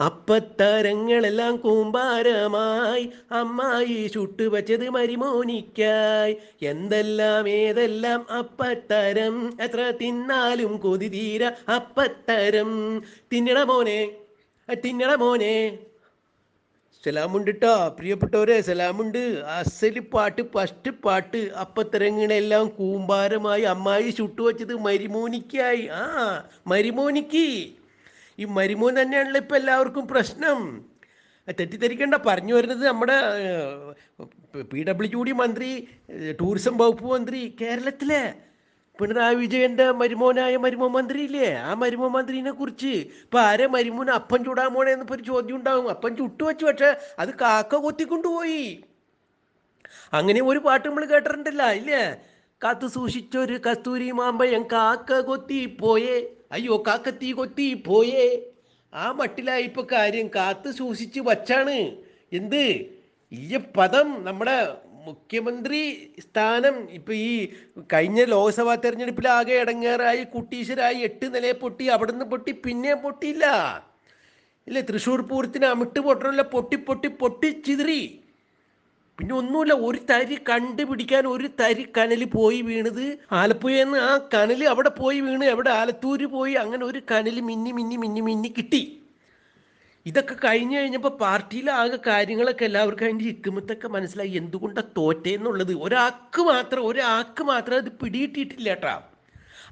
അപ്പത്തരങ്ങളെല്ലാം കൂമ്പാരമായി അമ്മായി ചുട്ടുവച്ചത് മരിമോനിക്കായി. എന്തെല്ലാം ഏതെല്ലാം അപ്പത്തരം? എത്ര തിന്നാലും കൊതി തീര അപ്പത്തരം. തിന്നണ മോനെ തിന്നണ മോനെ. സലാമുണ്ട് ട്ടോ പ്രിയപ്പെട്ടവരെ സലാമുണ്ട്. അസൽ പാട്ട് ഫസ്റ്റ് പാട്ട്. അപ്പത്തരങ്ങളെല്ലാം കൂമ്പാരമായി അമ്മായി ചുട്ടുവച്ചത് മരിമോനിക്കായി. ആ മരിമോനിക്ക്. ഈ മരുമോൻ തന്നെയാണല്ലോ ഇപ്പം എല്ലാവർക്കും പ്രശ്നം. തെറ്റിദ്ധരിക്കേണ്ട. പറഞ്ഞു വരുന്നത് നമ്മുടെ പി ഡബ്ല്യു ഡി മന്ത്രി ടൂറിസം വകുപ്പ് മന്ത്രി കേരളത്തിലെ പിണറായി വിജയന്റെ മരുമോനായ മരുമോ മന്ത്രി ഇല്ലേ ആ മരുമോ മന്ത്രിനെ കുറിച്ച് ഇപ്പൊ ആരെ മരുമോൻ അപ്പം ചൂടാൻ പോണേ എന്നിപ്പോ ഒരു ചോദ്യം ഉണ്ടാവും. അപ്പം ചുട്ടു വെച്ചു പക്ഷെ അത് കാക്ക കൊത്തിക്കൊണ്ടുപോയി അങ്ങനെ ഒരു പാട്ട് നമ്മൾ കേട്ടിട്ടുണ്ടല്ല ഇല്ലേ? കാത്തു സൂക്ഷിച്ചൊരു കസ്തൂരി മാമ്പഴം കാക്ക കൊത്തി പോയേ അയ്യോ കാക്കത്തി കൊത്തി പോയേ. ആ മട്ടിലായി ഇപ്പൊ കാര്യം കാത്തു സൂക്ഷിച്ച് വച്ചാണ്. എന്ത്? ഈ പദം നമ്മുടെ മുഖ്യമന്ത്രി സ്ഥാനം ഇപ്പൊ ഈ കഴിഞ്ഞ ലോക്സഭാ തെരഞ്ഞെടുപ്പിൽ ആകെ ഇടങ്ങേറായി കുട്ടീശ്വരായി എട്ട് നിലയെ പൊട്ടി അവിടുന്ന് പൊട്ടി പിന്നെ പൊട്ടിയില്ല. ഇല്ലേ തൃശ്ശൂർ പൂരത്തിന് അമിട്ട് പൊട്ടണല്ല പൊട്ടി പൊട്ടി പൊട്ടി ചിതറി. പിന്നെ ഒന്നുമില്ല ഒരു തരി കണ്ടുപിടിക്കാൻ ഒരു തരി കനലി പോയി വീണത്. ആലപ്പുഴയെന്ന് ആ കനൽ അവിടെ പോയി വീണ് എവിടെ ആലത്തൂര് പോയി അങ്ങനെ ഒരു കനൽ മിന്നി മിന്നി മിന്നി മിന്നി കിട്ടി. ഇതൊക്കെ കഴിഞ്ഞു കഴിഞ്ഞപ്പോൾ പാർട്ടിയിലെ ആകെ കാര്യങ്ങളൊക്കെ എല്ലാവർക്കും അതിന്റെ ഇക്കുമത്തൊക്കെ മനസ്സിലായി. എന്തുകൊണ്ടാണ് തോറ്റേന്നുള്ളത്? ഒരാൾക്ക് മാത്രം ഒരാൾക്ക് മാത്രം അത് പിടിയിട്ടിട്ടില്ല കേട്ടാ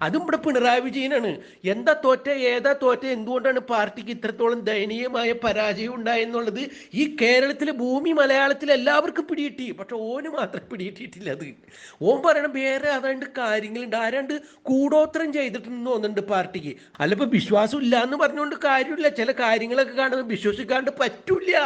അതും ഇവിടെ പിണറായി വിജയനാണ്. എന്താ തോറ്റ ഏതാ തോറ്റ എന്തുകൊണ്ടാണ് പാർട്ടിക്ക് ഇത്രത്തോളം ദയനീയമായ പരാജയം ഉണ്ടായെന്നുള്ളത് ഈ കേരളത്തിലെ ഭൂമി മലയാളത്തിൽ എല്ലാവർക്കും പിടികിട്ടി. പക്ഷെ ഓന് മാത്രം പിടികിട്ടിയിട്ടില്ല അത്. ഓൻ പറയണം വേറെ അതാണ്ട് കാര്യങ്ങളുണ്ട്. ആരാണ്ട് കൂടോത്രം ചെയ്തിട്ടുണ്ടെന്ന് തോന്നുന്നുണ്ട് പാർട്ടിക്ക്. അല്ല വിശ്വാസം ഇല്ല എന്ന് പറഞ്ഞുകൊണ്ട് കാര്യമില്ല. ചില കാര്യങ്ങളൊക്കെ കാണുന്നത് വിശ്വസിക്കാണ്ട് പറ്റൂല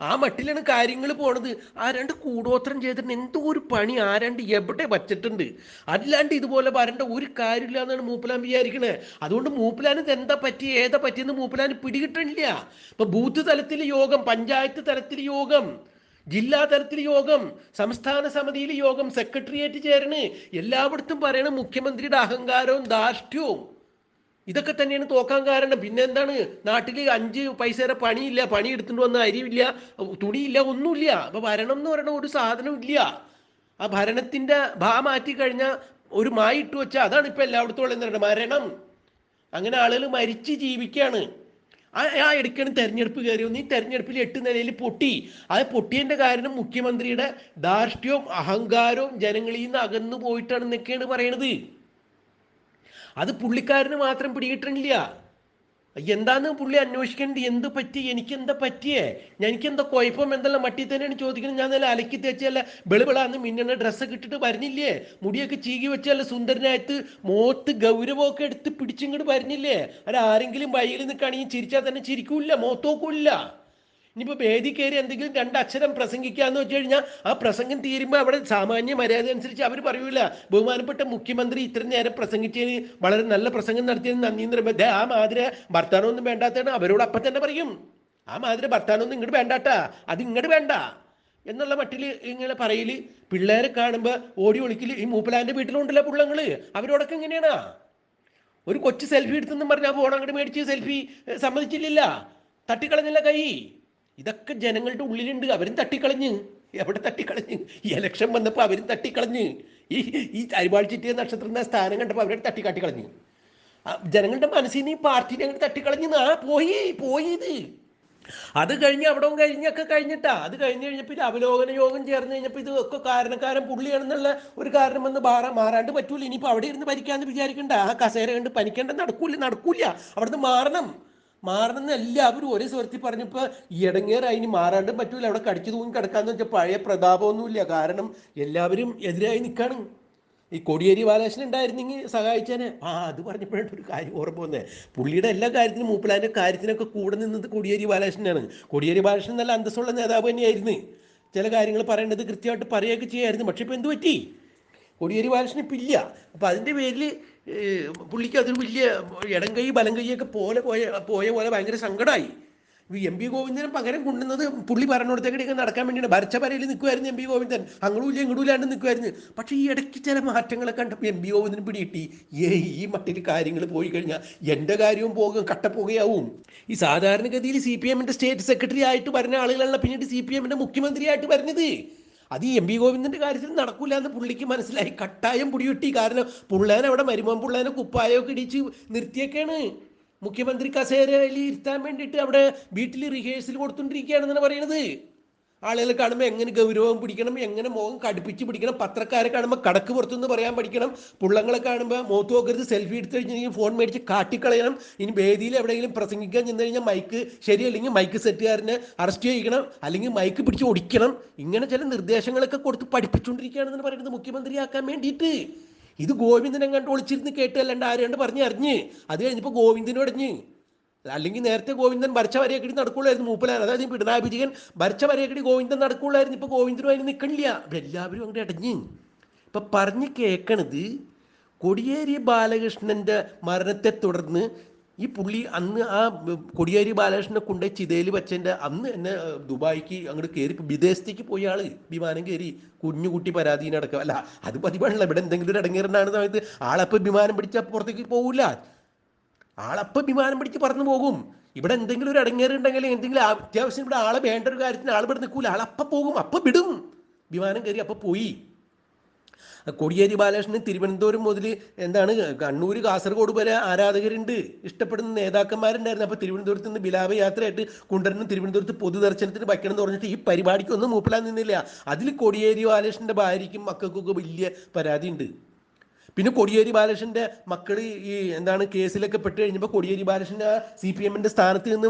ആ മട്ടിലാണ് കാര്യങ്ങൾ പോണത്. ആ രണ്ട് കൂടോത്രം ചെയ്തിട്ട് എന്തോ ഒരു പണി രണ്ട് എവിടെ വച്ചിട്ടുണ്ട്? അല്ലാണ്ട് ഇതുപോലെ വരേണ്ട ഒരു കാര്യമില്ല എന്നാണ് മൂപ്പലാൻ വിചാരിക്കണേ. അതുകൊണ്ട് മൂപ്പലാൻ ഇത് എന്താ പറ്റി? ഏതാ പറ്റിയെന്ന് മൂപ്പലാൻ പിടികിട്ടണില്ല. ഇപ്പൊ ബൂത്ത് തലത്തിൽ യോഗം പഞ്ചായത്ത് തലത്തിൽ യോഗം ജില്ലാ തലത്തിൽ യോഗം സംസ്ഥാന സമിതിയിൽ യോഗം സെക്രട്ടേറിയറ്റ് ചേരണ്. എല്ലായിടത്തും പറയണ മുഖ്യമന്ത്രിയുടെ അഹങ്കാരവും ധാർഷ്ട്യവും. ഇതൊക്കെ തന്നെയാണ് തോക്കാൻ കാരണം. പിന്നെ എന്താണ്? നാട്ടിൽ അഞ്ച് പൈസയുടെ പണിയില്ല. പണി എടുത്തുകൊണ്ട് വന്ന അരിയില്ല തുണിയില്ല ഒന്നുമില്ല. അപ്പൊ ഭരണം എന്ന് പറയുന്ന ഒരു സാധനം ഇല്ല. ആ ഭരണത്തിന്റെ ഭാ മാറ്റി കഴിഞ്ഞാൽ ഒരു മായി ഇട്ട് വെച്ചാൽ അതാണ് ഇപ്പൊ എല്ലായിടത്തും ഉള്ളത് എന്താണ് മരണം. അങ്ങനെ ആളുകൾ മരിച്ച് ജീവിക്കുകയാണ് ആ എടുക്കണം തെരഞ്ഞെടുപ്പ് കയറി വന്നു ഈ തെരഞ്ഞെടുപ്പിൽ എട്ട് നിലയിൽ പൊട്ടി. അത് പൊട്ടിയന്റെ കാരണം മുഖ്യമന്ത്രിയുടെ ധാർഷ്ട്യവും അഹങ്കാരവും ജനങ്ങളിൽ നിന്ന് അകന്നു പോയിട്ടാണ് പോയിട്ടാണെന്നൊക്കെയാണ് പറയണത്. അത് പുള്ളിക്കാരന് മാത്രം പിടികിട്ടണില്ല. എന്താന്ന് പുള്ളി അന്വേഷിക്കേണ്ടത് എന്ത് പറ്റി എനിക്ക് എന്താ പറ്റിയേ? എനിക്ക് എന്താ കുഴപ്പം എന്തെല്ലാം മട്ടി തന്നെയാണ് ചോദിക്കുന്നത്? ഞാൻ നല്ല അലക്കി തേച്ചല്ല വെളുവിളാന്ന് മിന്നണ ഡ്രസ്സൊക്കെ ഇട്ടിട്ട് വരുന്നില്ലേ? മുടിയൊക്കെ ചീകി വെച്ചല്ല സുന്ദരനായിട്ട് മോത്ത് ഗൗരവമൊക്കെ എടുത്ത് പിടിച്ചിങ്ങോട്ട് വരുന്നില്ലേ? അല്ല ആരെങ്കിലും വഴിയിൽ നിൽക്കുകയാണെങ്കിൽ ചിരിച്ചാൽ തന്നെ ചിരിക്കൂല മോത്തോക്കൂല്ല. ഇനിയിപ്പോൾ വേദി കയറി എന്തെങ്കിലും രണ്ടക്ഷരം പ്രസംഗിക്കാന്ന് വെച്ച് കഴിഞ്ഞാൽ ആ പ്രസംഗം തീരുമ്പോൾ അവിടെ സാമാന്യ മര്യാദ അനുസരിച്ച് അവർ പറയൂല. ബഹുമാനപ്പെട്ട മുഖ്യമന്ത്രി ഇത്രയും നേരം പ്രസംഗിച്ചതിന് വളരെ നല്ല പ്രസംഗം നടത്തിയതിന് നന്ദി എന്ന് ദേ ആ മാതിരി ഭർത്താനൊന്നും വേണ്ടാത്തതാണ്. അവരോട് അപ്പം തന്നെ പറയും. ആ മാതിരി ഭർത്താനൊന്നും ഇങ്ങോട്ട് വേണ്ടാട്ടാ. അത് ഇങ്ങോട്ട് വേണ്ട. എന്നുള്ള മട്ടിൽ ഇങ്ങനെ പറയിൽ. പിള്ളേരെ കാണുമ്പോൾ ഓടി ഒളിക്കൽ. ഈ മൂപ്പലാന്റെ വീട്ടിലുണ്ടല്ലോ പുള്ളങ്ങൾ. അവരോടൊക്കെ എങ്ങനെയാണാ? ഒരു കൊച്ചു സെൽഫി എടുത്തെന്നും പറഞ്ഞാൽ ഫോൺ അങ്ങോട്ട് മേടിച്ച് സെൽഫി സമ്മതിച്ചില്ല തട്ടിക്കളഞ്ഞില്ല കൈ. ഇതൊക്കെ ജനങ്ങളുടെ ഉള്ളിലുണ്ട്. അവരും തട്ടിക്കളഞ്ഞ്. എവിടെ തട്ടിക്കളഞ്ഞ്? ഈ ഇലക്ഷൻ വന്നപ്പോൾ അവരും തട്ടിക്കളഞ്ഞ്. ഈ ഈ അരിവാൾ ചിറ്റിയ നക്ഷത്രത്തിന്റെ സ്ഥാനം കണ്ടപ്പോൾ അവരെ തട്ടിക്കാട്ടിക്കളഞ്ഞ്. ജനങ്ങളുടെ മനസ്സിൽ നിന്ന് ഈ പാർട്ടിനെ അങ്ങോട്ട് തട്ടിക്കളഞ്ഞ്. ആ പോയി പോയി ഇത്. അത് കഴിഞ്ഞ് അവിടെ കഴിഞ്ഞൊക്കെ കഴിഞ്ഞിട്ടാ. അത് കഴിഞ്ഞ് കഴിഞ്ഞപ്പോൾ അവലോകന യോഗം ചേർന്ന് കഴിഞ്ഞപ്പോൾ ഇത് ഒക്കെ കാരണക്കാരൻ പുള്ളിയാണെന്നുള്ള ഒരു കാരണം വന്ന് മാറാ മാറാണ്ട് പറ്റൂല. ഇനിയിപ്പോൾ അവിടെ ഇരുന്ന് ഭരിക്കാന്ന് വിചാരിക്കണ്ട. ആ കസേര കണ്ട് പനിക്കേണ്ട നടക്കൂല നടക്കൂല. അവിടുന്ന് മാറണം. മാറണം എന്ന് എല്ലാവരും ഒരേ സ്വരത്തിൽ പറഞ്ഞപ്പോൾ ഇടങ്ങേറായി ഇനി മാറാണ്ടും പറ്റൂല അവിടെ കടിച്ചു തൂങ്ങി കിടക്കാന്ന് വെച്ചാൽ പഴയ പ്രതാപമൊന്നുമില്ല. കാരണം എല്ലാവരും എതിരായി നിൽക്കാണ് ഈ കൊടിയേരി ബാലകൃഷ്ണൻ ഉണ്ടായിരുന്നെങ്കിൽ സഹായിച്ചേനെ. ആ അത് പറഞ്ഞപ്പോഴാണ് ഒരു കാര്യം ഓർമ്മ വന്നത് പുള്ളിയുടെ എല്ലാ കാര്യത്തിനും മൂപ്പിലാന്റെ കാര്യത്തിനൊക്കെ കൂടെ നിന്നത് കൊടിയേരി ബാലകൃഷ്ണനാണ്. കൊടിയേരി ബാലകൃഷ്ണൻ നല്ല അന്തസ്സുള്ള നേതാവ് തന്നെയായിരുന്നു. ചില കാര്യങ്ങൾ പറയേണ്ടത് കൃത്യമായിട്ട് പറയുകയൊക്കെ ചെയ്യായിരുന്നു. പക്ഷെ ഇപ്പം എന്ത് പറ്റി? കൊടിയേരി ബാലകൃഷ്ണൻ ഇപ്പം ഇല്ല. അപ്പം അതിന്റെ പേരിൽ പുള്ളിക്ക് അതൊരു വലിയ ഇടം കൈ ബലം കൈയൊക്കെ പോലെ പോയ പോയ പോലെ ഭയങ്കര സങ്കടമായി എം പി ഗോവിന്ദന് പകരം കൊണ്ടുവന്നത് പുള്ളി പറഞ്ഞിടത്തേക്കിടയൊക്കെ നടക്കാൻ വേണ്ടിയാണ്. ഭരച്ചപരയിൽ നിൽക്കുമായിരുന്നു എം പി ഗോവിന്ദൻ. അങ്ങോട്ടും ഇങ്ങോട്ടില്ലാണ്ട് നിൽക്കുമായിരുന്നു പക്ഷേ ഈ ഇടയ്ക്ക് ചില മാറ്റങ്ങളൊക്കെ കണ്ടപ്പോൾ എം പി ഗോവിന്ദൻ പിടികിട്ടി. ഏ ഈ മട്ടിൽ കാര്യങ്ങൾ പോയി കഴിഞ്ഞാൽ എന്റെ കാര്യവും പോകും കട്ടപ്പോകയാവും ഈ സാധാരണഗതിയിൽ സി പി എമ്മിന്റെ സ്റ്റേറ്റ് സെക്രട്ടറി ആയിട്ട് വരുന്ന ആളുകളല്ല പിന്നീട് സി പി എമ്മിന്റെ മുഖ്യമന്ത്രിയായിട്ട് വരുന്നത്. അത് ഈ എം പി ഗോവിന്ദന്റെ കാര്യത്തിൽ നടക്കൂല എന്ന് പുള്ളിക്ക് മനസ്സിലായി. കട്ടായം പുടിയുട്ടി കാരണം പുള്ളേനെ അവിടെ മരുമോൻ പുള്ളേനെ കുപ്പായൊക്കെ ഇടിച്ച് നിർത്തിയൊക്കെയാണ് മുഖ്യമന്ത്രി കസേരയിൽ ഇരുത്താൻ വേണ്ടിയിട്ട് അവിടെ വീട്ടിൽ റിഹേഴ്സൽ കൊടുത്തോണ്ടിരിക്കുകയാണെന്നാണ് പറയുന്നത്. ആളുകളെ കാണുമ്പോൾ എങ്ങനെ ഗൗരവം പിടിക്കണം എങ്ങനെ മുഖം കടുപ്പിച്ച് പിടിക്കണം പത്രക്കാരെ കാണുമ്പോൾ കടക്ക് പുറത്തുനിന്ന് പറയാൻ പഠിക്കണം പുള്ളങ്ങളെ കാണുമ്പോൾ മുഖത്ത് നോക്കരുത് സെൽഫി എടുത്ത് കഴിഞ്ഞാൽ ഫോൺ മേടിച്ച് കാട്ടിക്കളയണം ഇനി വേദിയിൽ എവിടെയെങ്കിലും പ്രസംഗിക്കാൻ ചെന്ന് കഴിഞ്ഞാൽ മൈക്ക് ശരിയല്ലെങ്കിൽ മൈക്ക് സെറ്റുകാരനെ അറസ്റ്റ് ചെയ്യിക്കണം അല്ലെങ്കിൽ മൈക്ക് പിടിച്ച് ഒടിക്കണം ഇങ്ങനെ ചില നിർദ്ദേശങ്ങളൊക്കെ കൊടുത്ത് പഠിപ്പിച്ചുകൊണ്ടിരിക്കുകയാണെന്ന് പറയുന്നത് മുഖ്യമന്ത്രിയാക്കാൻ വേണ്ടിയിട്ട്. ഇത് ഗോവിന്ദനെ കണ്ട് ഒളിച്ചിരുന്ന് കേട്ടല്ലാണ്ട് ആരെയാണ്ട് പറഞ്ഞ് അറിഞ്ഞ്? അത് കഴിഞ്ഞപ്പോൾ ഗോവിന്ദനും അടഞ്ഞ് അല്ലെങ്കിൽ നേരത്തെ ഗോവിന്ദൻ ഭരിച്ച വരയക്കടി നടക്കുള്ളായിരുന്നു മൂപ്പലാൻ അതായത് വിജയൻ ഭരച്ച വരയക്കടി ഗോവിന്ദൻ നടക്കുള്ളായിരുന്നു. ഇപ്പൊ ഗോവിന്ദനും അതിന് നിൽക്കണില്ല അപ്പൊ എല്ലാവരും അങ്ങോട്ട് അടഞ്ഞ് ഇപ്പൊ പറഞ്ഞ് കേൾക്കണത് കൊടിയേരി ബാലകൃഷ്ണന്റെ മരണത്തെ തുടർന്ന് ഈ പുള്ളി അന്ന് ആ കൊടിയേരി ബാലകൃഷ്ണനെ കൊണ്ട് ചിതയിൽ വെച്ചതിന്റെ അന്ന് എന്നെ ദുബായിക്ക് അങ്ങോട്ട് കയറി വിദേശത്തേക്ക് പോയ ആൾ. വിമാനം കയറി കുഞ്ഞുകുട്ടി പരാധീനടക്കം അല്ല അത് പതിവാണല്ലോ. ഇവിടെ എന്തെങ്കിലും ഒരു ഇടങ്ങേറുണ്ടാകുന്ന സമയത്ത് ആളെപ്പോ വിമാനം പിടിച്ചാൽ പുറത്തേക്ക് പോകില്ല ആളപ്പം വിമാനം പിടിച്ച് പറന്നു പോകും. ഇവിടെ എന്തെങ്കിലും ഒരു അടങ്ങേറുണ്ടെങ്കിൽ എന്തെങ്കിലും അത്യാവശ്യം ഇവിടെ ആളെ വേണ്ട ഒരു കാര്യത്തിന് ആൾ ഇവിടെ നിൽക്കൂല. ആളപ്പം പോകും അപ്പം വിടും. വിമാനം കയറി അപ്പം പോയി. കൊടിയേരി ബാലകൃഷ്ണൻ തിരുവനന്തപുരം മുതൽ എന്താണ് കണ്ണൂർ കാസർഗോഡ് വരെ ആരാധകരുണ്ട്. ഇഷ്ടപ്പെടുന്ന നേതാക്കന്മാരുണ്ടായിരുന്നു. അപ്പോൾ തിരുവനന്തപുരത്ത് നിന്ന് ബിലാപ യാത്രയായിട്ട് കുണ്ടരനും തിരുവനന്തപുരത്ത് പൊതുദർശനത്തിന് വയ്ക്കണം എന്ന് പറഞ്ഞിട്ട് ഈ പരിപാടിക്കൊന്നും മൂപ്പിലാൻ നിന്നില്ല. അതിൽ കൊടിയേരി ബാലകൃഷ്ണന്റെ ഭാര്യയ്ക്കും മക്കൾക്കൊക്കെ വലിയ പരാതിയുണ്ട്. പിന്നെ കൊടിയേരി ബാലകൃഷ്ണന്റെ മക്കൾ ഈ എന്താണ് കേസിലൊക്കെ പെട്ട് കഴിഞ്ഞപ്പോൾ കൊടിയേരി ബാലകൃഷ്ണൻ സി പി എമ്മിന്റെ സ്ഥാനത്ത് നിന്ന്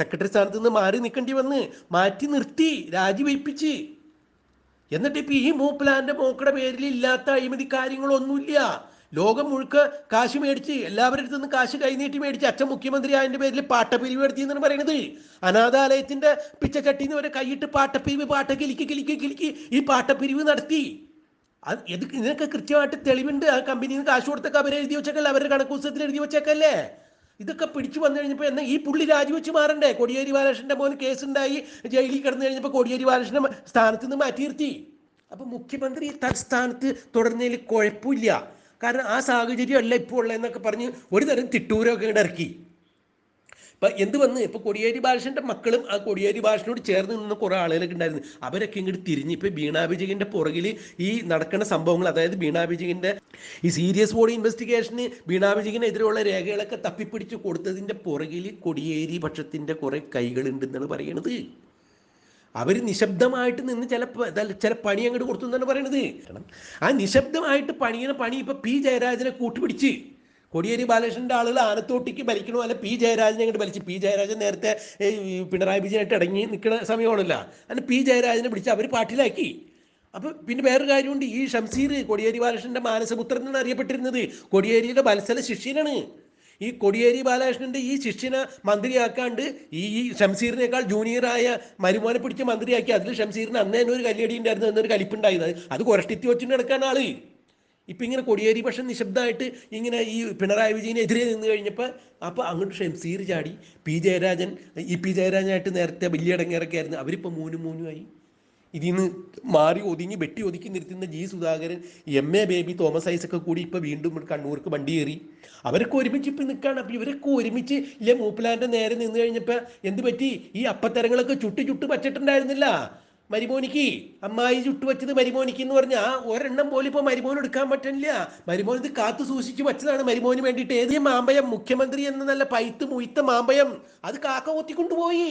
സെക്രട്ടറി സ്ഥാനത്ത് നിന്ന് മാറി നിൽക്കേണ്ടി വന്ന് മാറ്റി നിർത്തി രാജിവയ്പ്പിച്ച് എന്നിട്ട് ഇപ്പൊ ഈ മൂപ്പലാന്റെ മോക്കടെ പേരിൽ ഇല്ലാത്ത അഴിമതി കാര്യങ്ങളൊന്നുമില്ല. ലോകം മുഴുക്ക കാശ് മേടിച്ച് എല്ലാവരുടെ അടുത്ത് നിന്ന് കാശ് കൈനീട്ടി മേടിച്ച് അച്ഛൻ മുഖ്യമന്ത്രി ആയതിന്റെ പേരിൽ പാട്ടപ്പിരിവ് നടത്തി എന്നാണ് പറയുന്നത് അനാഥാലയത്തിന്റെ പിച്ചച്ചട്ടിന്ന് വരെ കൈയിട്ട് പാട്ടപ്പിരിവ് പാട്ട കിലിക്ക് കിലിക്ക് കിലിക്ക് ഈ പാട്ടപ്പിരിവ് നടത്തി. അത് ഇത് ഇതിനൊക്കെ കൃത്യമായിട്ട് തെളിവുണ്ട്. ആ കമ്പനിയിൽ നിന്ന് കാശ് കൊടുത്തൊക്കെ അവരെ എഴുതി വെച്ചേക്കല്ലേ? അവരുടെ കണക്ക് പുസ്തകത്തിൽ എഴുതി വെച്ചേക്കല്ലേ? ഇതൊക്കെ പിടിച്ചു വന്നു കഴിഞ്ഞപ്പോൾ എന്നാൽ ഈ പുള്ളി രാജിവെച്ച് മാറണ്ടേ? കൊടിയേരി ബാലകൃഷ്ണന്റെ മോന് കേസുണ്ടായി ജയിലിൽ കിടന്നു കഴിഞ്ഞപ്പോൾ കൊടിയേരി ബാലകൃഷ്ണൻ സ്ഥാനത്ത് നിന്ന് മാറ്റി നിർത്തി. അപ്പോൾ മുഖ്യമന്ത്രി തൽസ്ഥാനത്ത് തുടർന്നതിൽ കുഴപ്പമില്ല. കാരണം ആ സാഹചര്യം അല്ല ഇപ്പോൾ ഉള്ളതെന്നൊക്കെ പറഞ്ഞ് ഒരു തരം തിട്ടൂരൊക്കെ ഇടക്കി ഇപ്പൊ എന്ത് വന്ന്? ഇപ്പൊ കൊടിയേരി ബാലശന്റെ മക്കളും ആ കൊടിയേരി ബാലശനോട് ചേർന്ന് നിന്ന് കുറേ ആളുകളൊക്കെ ഉണ്ടായിരുന്നു. അവരൊക്കെ ഇങ്ങോട്ട് തിരിഞ്ഞ് ഇപ്പൊ ബീണാ വിജയന്റെ പുറകിൽ ഈ നടക്കുന്ന സംഭവങ്ങൾ അതായത് ബീണാ ഈ സീരിയസ് ബോഡി ഇൻവെസ്റ്റിഗേഷന് ബീണാ വിജയനെതിരെയുള്ള രേഖകളൊക്കെ തപ്പിപ്പിടിച്ച് കൊടുത്തതിന്റെ പുറകിൽ കൊടിയേരി പക്ഷത്തിന്റെ കുറെ കൈകളുണ്ടെന്നാണ് പറയണത്. അവർ നിശബ്ദമായിട്ട് നിന്ന് ചില ചില പണി അങ്ങോട്ട് കൊടുത്തു എന്നാണ് പറയണത്. ആ നിശബ്ദമായിട്ട് പണിയുന്ന പണി ഇപ്പൊ പി ജയരാജനെ കൂട്ടുപിടിച്ച് കോടിയേരി ബാലകൃഷ്ണന്റെ ആളുകൾ ആനത്തോട്ടിക്ക് ഭരിക്കണോ? അല്ല പി. ജയരാജനെ അങ്ങോട്ട് ഭരിച്ചു പി. ജയരാജൻ നേരത്തെ പിണറായി വിജയനായിട്ട് ഇടങ്ങി നിൽക്കുന്ന സമയമാണല്ലോ. അന്ന് പി. ജയരാജനെ പിടിച്ച് അവർ പാട്ടിലാക്കി അപ്പൊ പിന്നെ വേറൊരു കാര്യമുണ്ട്. ഈ ഷംസീർ കൊടിയേരി ബാലകൃഷ്ണന്റെ മാനസപുത്രൻ എന്നാണ് അറിയപ്പെട്ടിരുന്നത്. കൊടിയേരിയുടെ മത്സര ശിഷ്യനാണ്. ഈ കൊടിയേരി ബാലകൃഷ്ണന്റെ ഈ ശിഷ്യനെ മന്ത്രിയാക്കാണ്ട് ഈ ഷംസീറിനേക്കാൾ ജൂനിയറായ മരുമോനെ പിടിച്ച് മന്ത്രിയാക്കി. അതിൽ ഷംസീറിന് അന്നേ ഒരു ഉണ്ടായിരുന്നു എന്നൊരു കലിപ്പുണ്ടായിരുന്നു. അത് കുരട്ടിത്തി വെച്ചിട്ട് നടക്കാൻ ആൾ. ഇപ്പം ഇങ്ങനെ കൊടിയേരി പക്ഷെ നിശബ്ദമായിട്ട് ഇങ്ങനെ ഈ പിണറായി വിജയനെതിരെ നിന്ന് കഴിഞ്ഞപ്പോൾ അപ്പോൾ അങ്ങോട്ട് ഷംസീർ ചാടി പി ജയരാജൻ ഇ പി ജയരാജനായിട്ട് നേരത്തെ വലിയ ഇടങ്ങേറൊക്കെ ആയിരുന്നു. അവരിപ്പോൾ മൂന്നും മൂന്നുമായി ഇതിൽ നിന്ന് മാറി ഒതുങ്ങി വെട്ടി ഒതുക്കി നിർത്തുന്ന G Sudhakaran M A Baby Thomas ഐസൊക്കെ കൂടി ഇപ്പോൾ വീണ്ടും കണ്ണൂർക്ക് വണ്ടി കയറി. അവരൊക്കെ ഒരുമിച്ച് ഇപ്പം നിൽക്കുകയാണ് അപ്പോൾ ഇവരൊക്കെ ഒരുമിച്ച് ഇല്ലേ മൂപ്പിലാന്റെ നേരെ നിന്ന് കഴിഞ്ഞപ്പോൾ എന്ത് പറ്റി? ഈ അപ്പത്തരങ്ങളൊക്കെ ചുട്ട് ചുട്ട് വച്ചിട്ടുണ്ടായിരുന്നില്ല. മരിമോനിക്ക് അമ്മായി ചുട്ടു വെച്ചത് മരിമോനിക്ക് എന്ന് പറഞ്ഞാൽ ഒരെണ്ണം പോലും ഇപ്പോൾ മരിമോൻ എടുക്കാൻ പറ്റില്ല മരിമോൻ ഇത് കാത്തു സൂക്ഷിച്ചു വെച്ചതാണ് മരിമോന് വേണ്ടിയിട്ട്. ഏത് മാമ്പയം മുഖ്യമന്ത്രി എന്ന നല്ല പൈത്ത് മുയ്ത്ത മാമ്പയം അത് കാക്ക കൊത്തിക്കൊണ്ടുപോയി.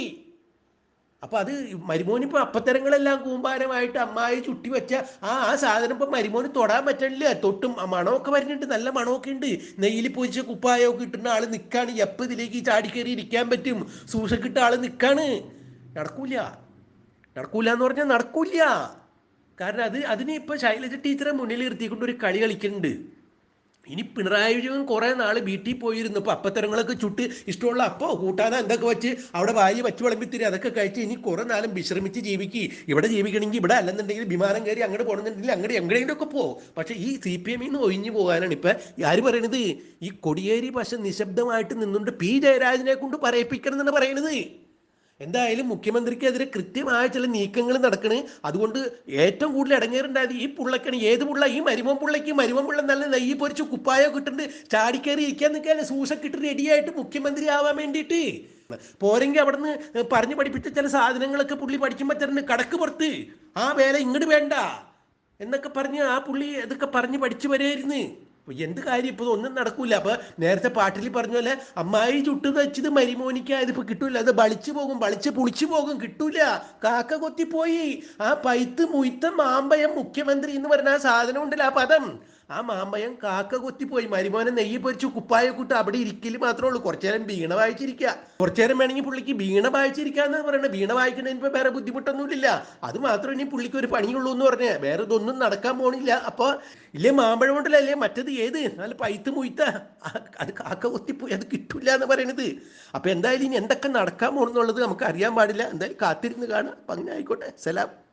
അപ്പൊ അത് മരുമോന് ഇപ്പൊ അപ്പത്തരങ്ങളെല്ലാം കൂമ്പാരമായിട്ട് അമ്മായി ചുട്ടി വെച്ച ആ ആ സാധനം ഇപ്പൊ മരുമോന് തൊടാൻ പറ്റണില്ല. തൊട്ടും മണമൊക്കെ വരുന്നുണ്ട്. നല്ല മണമൊക്കെ ഉണ്ട്. നെയ്യിൽ പൊരിച്ച കുപ്പായമൊക്കെ കിട്ടുന്ന ആൾ നിൽക്കാണ് എപ്പോ ഇതിലേക്ക് ചാടിക്കേറി ഇരിക്കാൻ പറ്റും? സൂക്ഷിക്കിട്ട ആൾ നിൽക്കാണ് നടക്കൂല. നടക്കൂല എന്ന് പറഞ്ഞാൽ നടക്കൂല കാരണം അത് അതിന് ഇപ്പൊ ശൈലജ ടീച്ചറെ മുന്നിൽ ഇരുത്തിക്കൊണ്ട് ഒരു കളി കളിക്കുന്നുണ്ട് ഇനി പിണറായി വിജയൻ കുറെ നാൾ വീട്ടിൽ പോയിരുന്നു. ഇപ്പൊ അപ്പത്തരങ്ങളൊക്കെ ചുട്ട് ഇഷ്ടമുള്ള അപ്പോ കൂട്ടാനോ എന്തൊക്കെ വെച്ച് അവിടെ ഭാര്യ വച്ച് വിളമ്പിത്തിരി അതൊക്കെ കഴിച്ച് ഇനി കുറേ നാളും വിശ്രമിച്ച് ജീവിക്കുക ഇവിടെ ജീവിക്കണമെങ്കിൽ ഇവിടെ അല്ലെന്നുണ്ടെങ്കിൽ വിമാനം കയറി അങ്ങോട്ട് പോകണമെന്നുണ്ടെങ്കിൽ അങ്ങോട്ട് എങ്ങനെയെങ്കിലും ഒക്കെ പോ. പക്ഷെ ഈ സി പി എമ്മിൽ നിന്ന് ഒഴിഞ്ഞു പോകാനാണ്. ഇപ്പൊ ആര് പറയണത്? ഈ കൊടിയേരി പക്ഷെ നിശബ്ദമായിട്ട് നിന്നുകൊണ്ട് പി ജയരാജനെ കൊണ്ട് പറയിപ്പിക്കണം എന്നാണ് പറയണത്. എന്തായാലും മുഖ്യമന്ത്രിക്കെതിരെ കൃത്യമായ ചില നീക്കങ്ങൾ നടക്കണ്. അതുകൊണ്ട് ഏറ്റവും കൂടുതൽ ഇടങ്ങേറുണ്ടായത് ഈ പുള്ളക്കാണ്. ഏത് പുള്ള? ഈ മരുമൻ പുള്ളയ്ക്ക് മരുമൻ പുള്ള നല്ല നെയ്യ് പൊരിച്ച് കുപ്പായോ കിട്ടുന്നുണ്ട് ചാടിക്കയറി ഇരിക്കാൻ നിൽക്കാൻ സൂസൊക്കെ ഇട്ട് റെഡിയായിട്ട് മുഖ്യമന്ത്രി ആവാൻ വേണ്ടിയിട്ട്. പോരെങ്കിൽ അവിടുന്ന് പറഞ്ഞു പഠിപ്പിച്ച ചില സാധനങ്ങളൊക്കെ പുള്ളി പഠിക്കുമ്പോൾ തന്നെ കടക്ക് പുറത്ത്. ആ വേല ഇങ്ങോട്ട് വേണ്ട. എന്നൊക്കെ പറഞ്ഞ് ആ പുള്ളി ഇതൊക്കെ പറഞ്ഞ് പഠിച്ചു വരായിരുന്നു. അപ്പൊ എന്ത് കാര്യം? ഇപ്പൊ ഒന്നും നടക്കൂല. അപ്പൊ നേരത്തെ പാട്ടിൽ പറഞ്ഞ പോലെ അമ്മായി ചുട്ടു വെച്ചത് മരിമോനിക്കായത് ഇപ്പൊ കിട്ടൂല. അത് ബളിച്ചു പോകും. ബളിച്ച് പുളിച്ചു പോകും. കിട്ടൂല. കാക്ക കൊത്തിപ്പോയി. ആ പൈത്ത് മുയ്ത്ത മാമ്പയം മുഖ്യമന്ത്രി എന്ന് പറഞ്ഞ ആ സാധനം ഉണ്ടല്ലോ ആ പദം. ആ മാമ്പയം കാക്ക കൊത്തിപ്പോയി. മരുമോനെ നെയ്യ് പൊരിച്ചു കുപ്പായ കൂട്ട് അവിടെ ഇരിക്കൽ മാത്രമേ ഉള്ളൂ. കുറച്ചു നേരം വീണ വായിച്ചിരിക്കുക. കുറച്ചു നേരം വേണമെങ്കിൽ പുള്ളിക്ക് വീണ വായിച്ചിരിക്കാന്ന് പറയുന്നത് വീണ വായിക്കുന്നതിന് വേറെ ബുദ്ധിമുട്ടൊന്നുമില്ല. അത് മാത്രമേ ഇനി പുള്ളിക്ക് ഒരു പണിയുള്ളൂ എന്ന് പറഞ്ഞേ. വേറെ ഇതൊന്നും നടക്കാൻ പോണില്ല. അപ്പൊ ഇല്ലേ മാമ്പഴം കൊണ്ടല്ല? അല്ലേ മറ്റത് ഏത്? നല്ല പൈത്ത് മുയ്ത്ത അത് കാക്ക കൊത്തിപ്പോയി. അത് കിട്ടൂല എന്ന് പറയണത്. അപ്പൊ എന്തായാലും ഇനി എന്തൊക്കെ നടക്കാൻ പോണെന്നുള്ളത് നമുക്ക് അറിയാൻ പാടില്ല. എന്തായാലും കാത്തിരുന്ന് കാണാം. അപ്പൊ അങ്ങനെ ആയിക്കോട്ടെ. സലാം.